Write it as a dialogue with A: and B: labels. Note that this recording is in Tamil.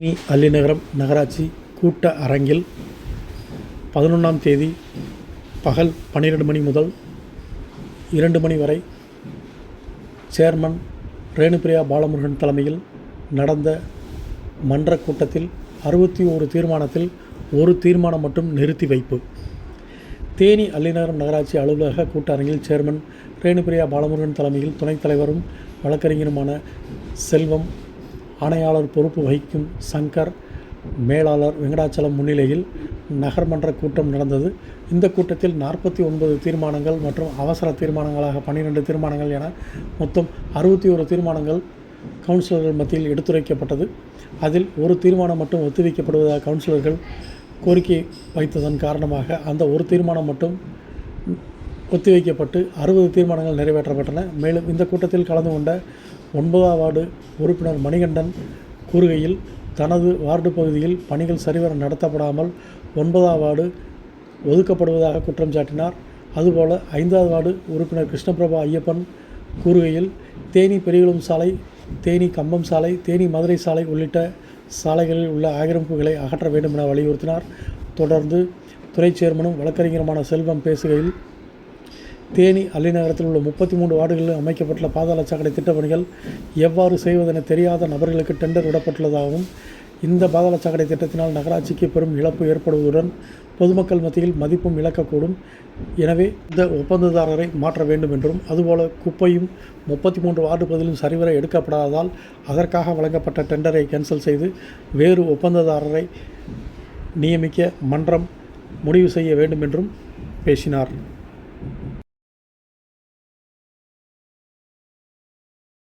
A: தேனி அல்லிநகரம் நகராட்சி கூட்ட அரங்கில் பதினொன்றாம் தேதி பகல் பன்னிரெண்டு மணி முதல் இரண்டு மணி வரை சேர்மன் ரேணுபிரியா பாலமுருகன் தலைமையில் நடந்த மன்ற கூட்டத்தில் அறுபத்தி ஒரு தீர்மானத்தில் ஒரு தீர்மானம் மட்டும் நிறுத்தி வைப்பு. தேனி அல்லிநகரம் நகராட்சி அலுவலக கூட்டரங்கில் சேர்மன் ரேணுபிரியா பாலமுருகன் தலைமையில் துணைத் தலைவரும் வழக்கறிஞருமான செல்வம் ஆணையாளர் பொறுப்பு வகிக்கும் சங்கர் மேலாளர் வெங்கடாச்சலம் முன்னிலையில் நகர்மன்ற கூட்டம் நடந்தது. இந்த கூட்டத்தில் நாற்பத்தி ஒன்பது தீர்மானங்கள் மற்றும் அவசர தீர்மானங்களாக பன்னிரெண்டு தீர்மானங்கள் என மொத்தம் அறுபத்தி ஒரு தீர்மானங்கள் கவுன்சிலர்கள் மத்தியில் எடுத்துரைக்கப்பட்டது. அதில் ஒரு தீர்மானம் மட்டும் ஒத்திவைக்கப்படுவதாக கவுன்சிலர்கள் கோரிக்கை வைத்ததன் காரணமாக அந்த ஒரு தீர்மானம் மட்டும் ஒத்திவைக்கப்பட்டு அறுபது தீர்மானங்கள் நிறைவேற்றப்பட்டன. மேலும் இந்த கூட்டத்தில் கலந்து கொண்ட ஒன்பதாம் வார்டு உறுப்பினர் மணிகண்டன் கூறுகையில் தனது வார்டு பகுதியில் பணிகள் சரிவர நடத்தப்படாமல் ஒன்பதாம் வார்டு ஒதுக்கப்படுவதாக குற்றம் சாட்டினார். அதுபோல ஐந்தாவது வார்டு உறுப்பினர் கிருஷ்ணபிரபா ஐயப்பன் கூறுகையில் தேனி பெரியகுளம் சாலை தேனி கம்பம் சாலை தேனி மதுரை சாலை உள்ளிட்ட சாலைகளில் உள்ள ஆக்கிரமிப்புகளை அகற்ற வேண்டும் என வலியுறுத்தினார். தொடர்ந்து துறை சேர்மனும் வழக்கறிஞருமான செல்வம் பேசுகையில் தேனி அலைநகரத்தில் உள்ள முப்பத்தி மூன்று வார்டுகளில் அமைக்கப்பட்டுள்ள பாதாள சாக்கடை திட்டப்பணிகள் எவ்வாறு செய்வதென தெரியாத நபர்களுக்கு டெண்டர் விடப்பட்டுள்ளதாகவும் இந்த பாதாள சாக்கடை திட்டத்தினால் நகராட்சிக்கு பெரும் இழப்பு ஏற்படுவதுடன் பொதுமக்கள் மத்தியில் மதிப்பும் இழக்கக்கூடும். எனவே இந்த ஒப்பந்ததாரரை மாற்ற வேண்டும் என்றும் அதுபோல குப்பையும் முப்பத்தி மூன்று வார்டு பகுதியிலும் சரிவர எடுக்கப்படாததால் அதற்காக வழங்கப்பட்ட டெண்டரை கேன்சல் செய்து வேறு ஒப்பந்ததாரரை நியமிக்க மன்றம் முடிவு செய்ய வேண்டும் என்றும் பேசினார்.